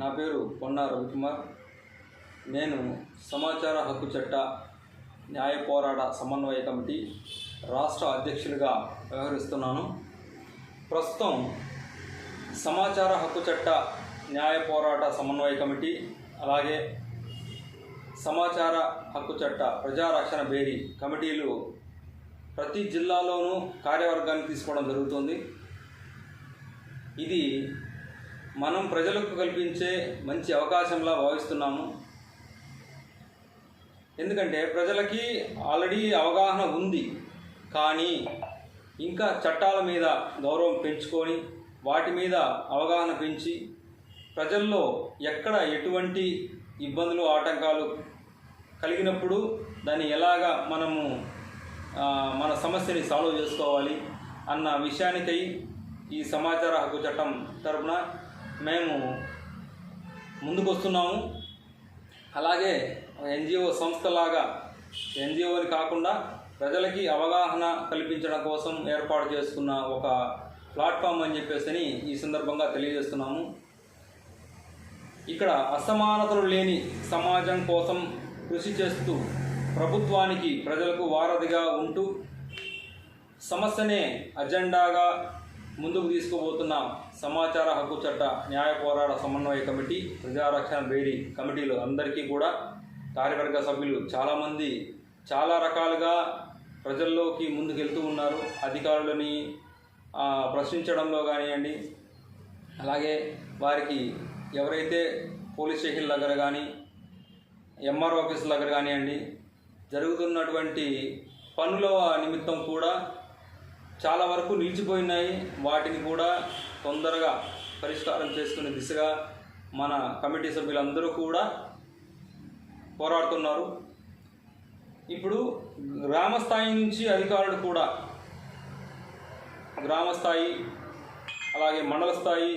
నా పేరు పొన్నా రవికుమార్. నేను సమాచార హక్కు చట్ట న్యాయ పోరాట సమన్వయ కమిటీ రాష్ట్ర అధ్యక్షులుగా వ్యవహరిస్తున్నాను. ప్రస్తుతం సమాచార హక్కు చట్ట న్యాయ పోరాట సమన్వయ కమిటీ అలాగే సమాచార హక్కు చట్ట ప్రజారక్షణ బేరీ కమిటీలు ప్రతి జిల్లాలోనూ కార్యవర్గాన్ని తీసుకోవడం జరుగుతుంది. ఇది మనం ప్రజలకు కల్పించే మంచి అవకాశంలా భావిస్తున్నాము. ఎందుకంటే ప్రజలకి ఆల్రెడీ అవగాహన ఉంది. కానీ ఇంకా చట్టాల మీద గౌరవం పెంచుకొని వాటి మీద అవగాహన పెంచి ప్రజల్లో ఎక్కడ ఎటువంటి ఇబ్బందులు ఆటంకాలు కలిగినప్పుడు దాన్ని ఎలాగా మనము మన సమస్యని సాల్వ్ చేసుకోవాలి అన్న విషయానికై ఈ సమాచార హక్కు చట్టం తరపున మేము ముందుకు వస్తున్నాము అలాగే ఎన్జిఓ సంస్థలాగా ఎన్జిఓని కాకుండా ప్రజలకి అవగాహన కల్పించడం కోసం ఏర్పాటు చేసుకున్న ఒక ప్లాట్ఫామ్ అని చెప్పేసి ఈ సందర్భంగా తెలియజేస్తున్నాము. ఇక్కడ అసమానతలు లేని సమాజం కోసం కృషి చేస్తూ ప్రభుత్వానికి ప్రజలకు వారధిగా ఉంటూ సమస్యనే అజెండాగా ముందుకు తీసుకుపోతున్న సమాచార హక్కు చట్ట న్యాయ పోరాట సమన్వయ కమిటీ ప్రజారక్షణ బేరీ కమిటీలు అందరికీ కూడా కార్యవర్గ సభ్యులు చాలామంది చాలా రకాలుగా ప్రజల్లోకి ముందుకెళ్తూ ఉన్నారు. అధికారులని ప్రశ్నించడంలో కానివ్వండి అలాగే వారికి ఎవరైతే పోలీస్ స్టేషన్ దగ్గర కానీ ఎంఆర్ ఆఫీస్ దగ్గర కానివ్వండి జరుగుతున్నటువంటి పనుల నిమిత్తం కూడా చాలా వరకు నిలిచిపోయినాయి. వాటిని కూడా తొందరగా పరిష్కారం చేసుకునే దిశగా మన కమిటీ సభ్యులందరూ కూడా పోరాడుతున్నారు. ఇప్పుడు గ్రామ స్థాయి నుంచి అధికారులు కూడా గ్రామ స్థాయి అలాగే మండల స్థాయి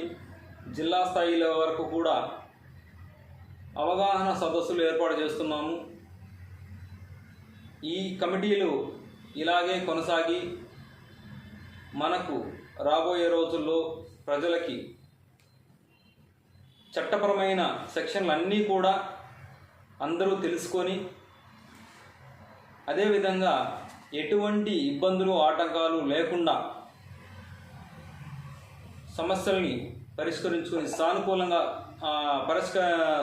జిల్లా స్థాయిల వరకు కూడా అవగాహన సదస్సులు ఏర్పాటు చేస్తున్నాము. ఈ కమిటీలు ఇలాగే కొనసాగి మనకు రాబోయే రోజుల్లో ప్రజలకి చట్టపరమైన సెక్షన్లు అన్నీ కూడా అందరూ తెలుసుకొని అదేవిధంగా ఎటువంటి ఇబ్బందులు ఆటంకాలు లేకుండా సమస్యల్ని పరిష్కరించుకొని సానుకూలంగా పరిష్క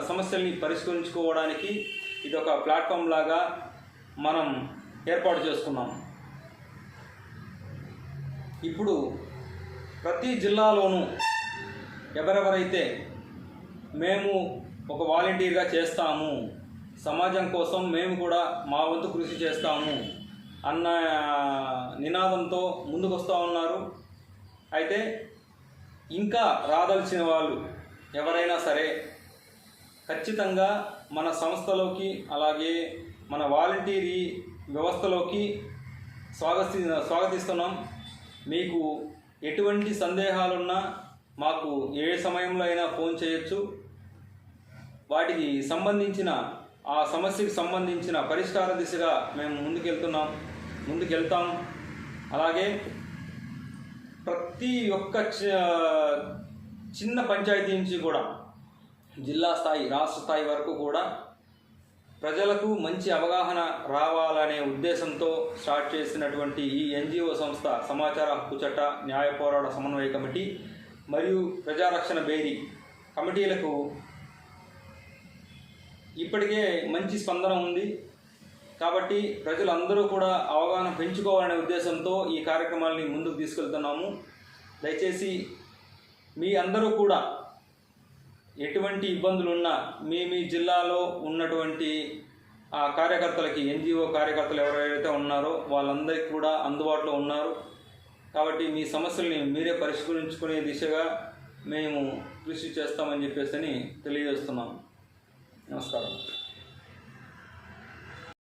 సమస్యల్ని పరిష్కరించుకోవడానికి ఇది ఒక ప్లాట్ఫామ్ లాగా మనం ఏర్పాటు చేసుకున్నాం. ఇప్పుడు ప్రతి జిల్లాలోనూ ఎవరెవరైతే మేము ఒక వాలంటీర్గా చేస్తాము సమాజం కోసం మేము కూడా మా వంతు కృషి చేస్తాము అన్న నినాదంతో ముందుకు వస్తూ ఉన్నారు. అయితే ఇంకా రాదలిచిన వాళ్ళు ఎవరైనా సరే ఖచ్చితంగా మన సంస్థలోకి అలాగే మన వాలంటీరీ వ్యవస్థలోకి స్వాగతి స్వాగతిస్తున్నాం. మీకు ఎటువంటి సందేహాలున్నా మాకు ఏ సమయంలో అయినా ఫోన్ చేయొచ్చు. వాటికి సంబంధించిన ఆ సమస్యకు సంబంధించిన పరిష్కార దిశగా మేము ముందుకెళ్తున్నాం ముందుకెళ్తాం. అలాగే ప్రతి ఒక్క చిన్న పంచాయతీ నుంచి కూడా జిల్లా స్థాయి రాష్ట్ర స్థాయి వరకు కూడా ప్రజలకు మంచి అవగాహన రావాలనే ఉద్దేశంతో స్టార్ట్ చేసినటువంటి ఈ ఎన్జిఓ సంస్థ సమాచార హక్కు చట్ట న్యాయ పోరాట సమన్వయ కమిటీ మరియు ప్రజారక్షణ బేరీ కమిటీలకు ఇప్పటికే మంచి స్పందన ఉంది. కాబట్టి ప్రజలందరూ కూడా అవగాహన పెంచుకోవాలనే ఉద్దేశంతో ఈ కార్యక్రమాల్ని ముందుకు తీసుకెళ్తున్నాము. దయచేసి మీ అందరూ కూడా ఎటువంటి ఇబ్బందులున్నా మీ మీ జిల్లాలో ఉన్నటువంటి ఆ కార్యకర్తలకి ఎన్జిఓ కార్యకర్తలు ఎవరైతే ఉన్నారో వాళ్ళందరికీ కూడా అందుబాటులో ఉన్నారు. కాబట్టి మీ సమస్యల్ని మీరే పరిష్కరించుకునే దిశగా మేము కృషి చేస్తామని చెప్పేసి తెలియజేస్తున్నాం. నమస్కారం.